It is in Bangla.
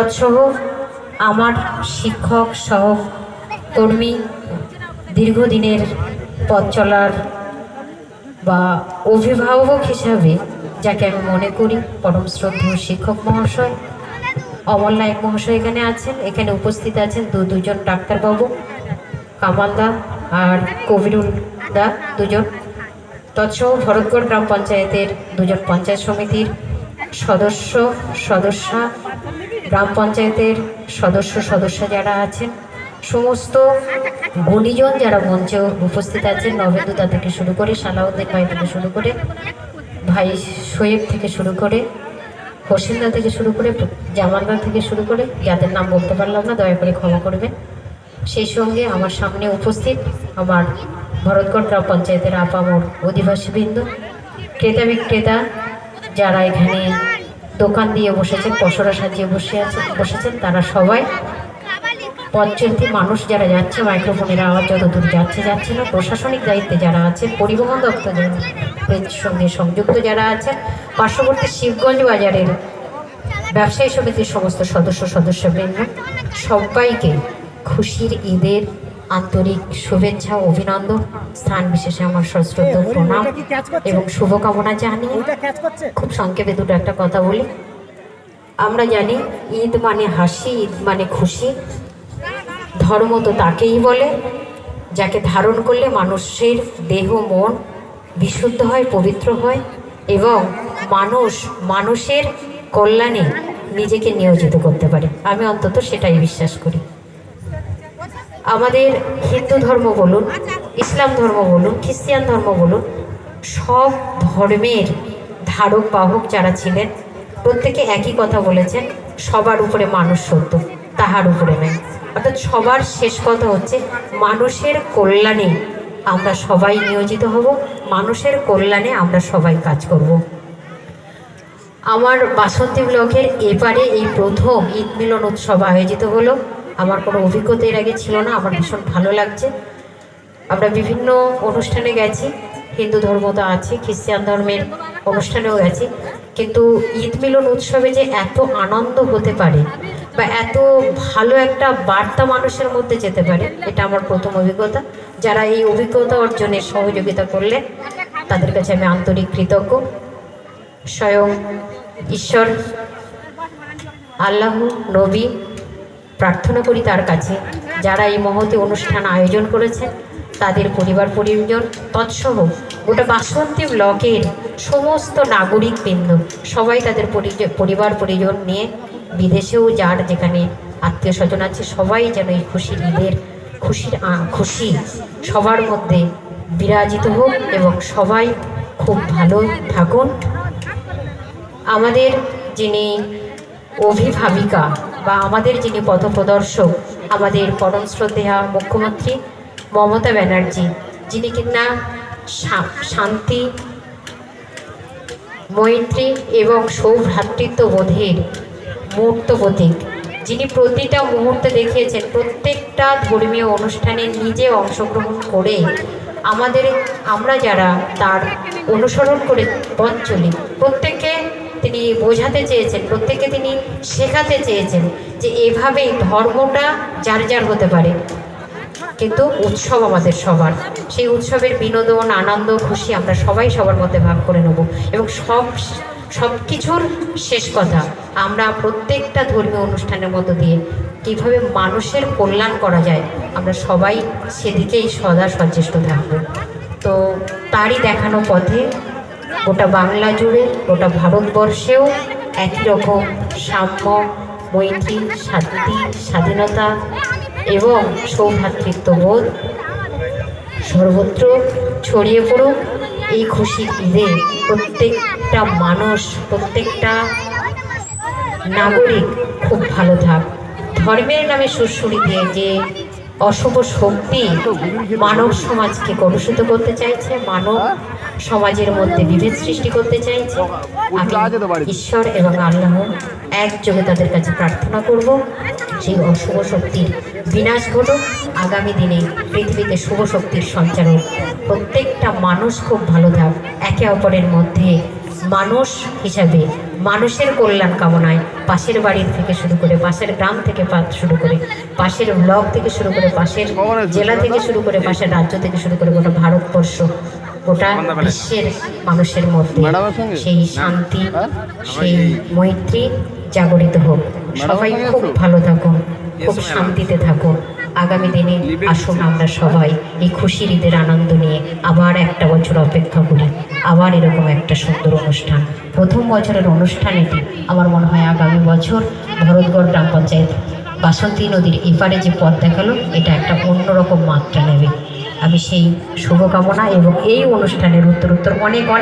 তৎসহ আমার শিক্ষক সহ কর্মী দীর্ঘদিনের পথ চলার বা অভিভাবক হিসাবে যাকে আমি মনে করি পরম শ্রদ্ধেয় শিক্ষক মহাশয়, অমল নায়ক মহাশয় এখানে আছেন। এখানে উপস্থিত আছেন দু দুজন ডাক্তারবাবু, কামাল দা আর কবিরুল দা দুজন। তৎসহ ভরতগড় গ্রাম পঞ্চায়েতের দুজন পঞ্চায়েত সমিতির সদস্য, সদস্যা গ্রাম পঞ্চায়েতের সদস্য সদস্য যারা আছেন, সমস্ত গুণীজন যারা মঞ্চে উপস্থিত আছেন, নবেন্দুদা থেকে শুরু করে সালাউদ্দিন ভাই থেকে শুরু করে ভাই শোয়েব থেকে শুরু করে, হোসেনদা থেকে শুরু করে, জামালদা থেকে শুরু করে, যাদের নাম বলতে পারলাম না, দয়া করে ক্ষমা করবেন। সেই সঙ্গে আমার সামনে উপস্থিত আমার ভরতগড় গ্রাম পঞ্চায়েতের আপামর অধিবাসীবৃন্দ, ক্রেতা বিক্রেতা যারা এখানে দোকান দিয়ে বসেছেন পসরা সাজিয়ে বসে আছে, বসেছেন তারা সবাই। পঞ্চায়েতি মানুষ যারা যাচ্ছে, মাইক্রোফোনের আওয়াজ যতদূর যাচ্ছে যাচ্ছে না। প্রশাসনিক দায়িত্বে যারা আছে, পরিবহন দপ্তরের সঙ্গে সংযুক্ত যারা আছেন পার্শ্ববর্তী শিবগঞ্জ বাজারের ব্যবসায়ী সমিতির সমস্ত সদস্য, সদস্যবৃন্দ, সবাইকে খুশির ঈদের আন্তরিক শুভেচ্ছা অভিনন্দন। স্থান বিশেষে আমার সশ্রদ্ধ প্রণাম এবং শুভকামনা জানিয়ে খুব সংক্ষেপে দুটো একটা কথা বলি। আমরা জানি ঈদ মানে হাসি ঈদ মানে খুশি। ধর্ম তো তাকেই বলে যাকে ধারণ করলে মানুষের দেহ মন বিশুদ্ধ হয় পবিত্র হয় এবং মানুষ মানুষের কল্যাণে নিজেকে নিয়োজিত করতে পারে। আমি অন্তত সেটাই বিশ্বাস করি। আমাদের হিন্দু ধর্ম বলুন, ইসলাম ধর্ম বলুন খ্রিস্টিয়ান ধর্ম বলুন, সব ধর্মের ধারক, বাহক যারা ছিলেন, প্রত্যেকে একই কথা বলেছেন, সবার উপরে মানুষ সত্য, তাহার উপরে নয় অর্থাৎ সবার শেষ কথা হচ্ছে, মানুষের কল্যাণে আমরা সবাই নিয়োজিত হব, মানুষের কল্যাণে আমরা সবাই কাজ করব। আমার বাসন্তী ব্লকের এপারে এই প্রথম ঈদ মিলন উৎসব আয়োজিত হলো। আমার কোনো অভিজ্ঞতা এর আগে ছিল না, আমার ভীষণ ভালো লাগছে। আমরা বিভিন্ন অনুষ্ঠানে গেছি, হিন্দু ধর্ম তো আছে, খ্রিস্টান ধর্মের অনুষ্ঠানেও গেছি, কিন্তু ঈদ মিলন উৎসবে যে এত আনন্দ হতে পারে বা এত ভালো একটা বার্তা মানুষের মধ্যে যেতে পারে, এটা আমার প্রথম অভিজ্ঞতা। যারা এই অভিজ্ঞতা অর্জনে সহযোগিতা করলে তাদের কাছে আমি আন্তরিক কৃতজ্ঞ। স্বয়ং ঈশ্বর, আল্লাহ, নবী প্রার্থনা করি তার কাছে। যারা এই মহতি অনুষ্ঠান আয়োজন করেছেন, তাদের পরিবার পরিজন, তৎসহ গোটা বাসন্তী ব্লকের সমস্ত নাগরিক বৃন্দ সবাই তাদের পরিবার পরিজন নিয়ে বিদেশেও যার যেখানে আত্মীয় স্বজন আছে, সবাই যেন এই খুশির ঈদের খুশির খুশি সবার মধ্যে বিরাজিত হোক এবং সবাই খুব ভালো থাকুন। আমাদের যিনি অভিভাবিকা বা আমাদের যিনি পথপ্রদর্শক, আমাদের পরম শ্রদ্ধেয়া মুখ্যমন্ত্রী মমতা ব্যানার্জি, যিনি কিনা শান্তি, মৈত্রী এবং সৌভ্রাতৃত্ববোধের মূর্ত প্রতীক। যিনি প্রতিটা মুহূর্তে দেখিয়েছেন, প্রত্যেকটা ধর্মীয় অনুষ্ঠানে নিজে অংশগ্রহণ করে আমাদের, আমরা যারা তার অনুসরণ করে পথ চলি প্রত্যেককে তিনি বোঝাতে চেয়েছেন, প্রত্যেককে তিনি শেখাতে চেয়েছেন যে এভাবেই ধর্মটা যার যার হতে পারে। কিন্তু উৎসব আমাদের সবার। সেই উৎসবের বিনোদন, আনন্দ, খুশি আমরা সবাই সবার মধ্যে ভাগ করে নেব এবং সব সব কিছুর শেষ কথা আমরা প্রত্যেকটা ধর্মীয় অনুষ্ঠানের মধ্য দিয়ে কীভাবে মানুষের কল্যাণ করা যায়, আমরা সবাই সেদিকেই সদা সচেষ্ট থাকব। তো তারই দেখানো পথে গোটা বাংলা জুড়ে, গোটা ভারতবর্ষেও একই রকম সাম্য মৈত্রী শান্তি স্বাধীনতা এবং সৌভ্রাতৃত্ববোধ সর্বত্র ছড়িয়ে পড়ুক এই খুশি ঈদে প্রত্যেকটা মানুষ, প্রত্যেকটা নাগরিক খুব ভালো থাক। ধর্মের নামে সুরসুরি দিয়ে যে অশুভ শক্তি মানব সমাজকে কলুষিত করতে চাইছে, মানব সমাজের মধ্যে বিভেদ সৃষ্টি করতে চাইছে। আমি ঈশ্বর এবং আল্লাহ একযোগে তাদের কাছে প্রার্থনা করব সেই অশুভ শক্তির বিনাশ ঘটুক। আগামী দিনে পৃথিবীতে শুভ শক্তির সঞ্চার হোক প্রত্যেকটা মানুষ খুব ভালো থাক। একে অপরের মধ্যে মানুষ হিসাবে মানুষের কল্যাণ কামনায় পাশের বাড়ির থেকে শুরু করে পাশের গ্রাম থেকে শুরু করে পাশের ব্লক থেকে শুরু করে পাশের জেলা থেকে শুরু করে পাশের রাজ্য থেকে শুরু করে গোটা ভারতবর্ষ গোটা বিশ্বের মানুষের মধ্যে সেই শান্তি সেই মৈত্রী জাগরিত হোক। সবাই খুব ভালো থাকুন খুব শান্তিতে থাকুন। আগামী দিনে আসুন আমরা সবাই এই খুশির ঈদের আনন্দ নিয়ে আবার একটা বছর অপেক্ষা করি। আবার এরকম একটা সুন্দর অনুষ্ঠান। প্রথম বছরের অনুষ্ঠান এটি। আমার মনে হয় আগামী বছর ভরতগড় গ্রাম পঞ্চায়েত বাসন্তী নদীর এপারে যে পথ দেখাল, এটা একটা অন্যরকম মাত্রা নেবে। আমি সেই শুভকামনা এবং এই অনুষ্ঠানের উত্তর উত্তর অনেক অনেক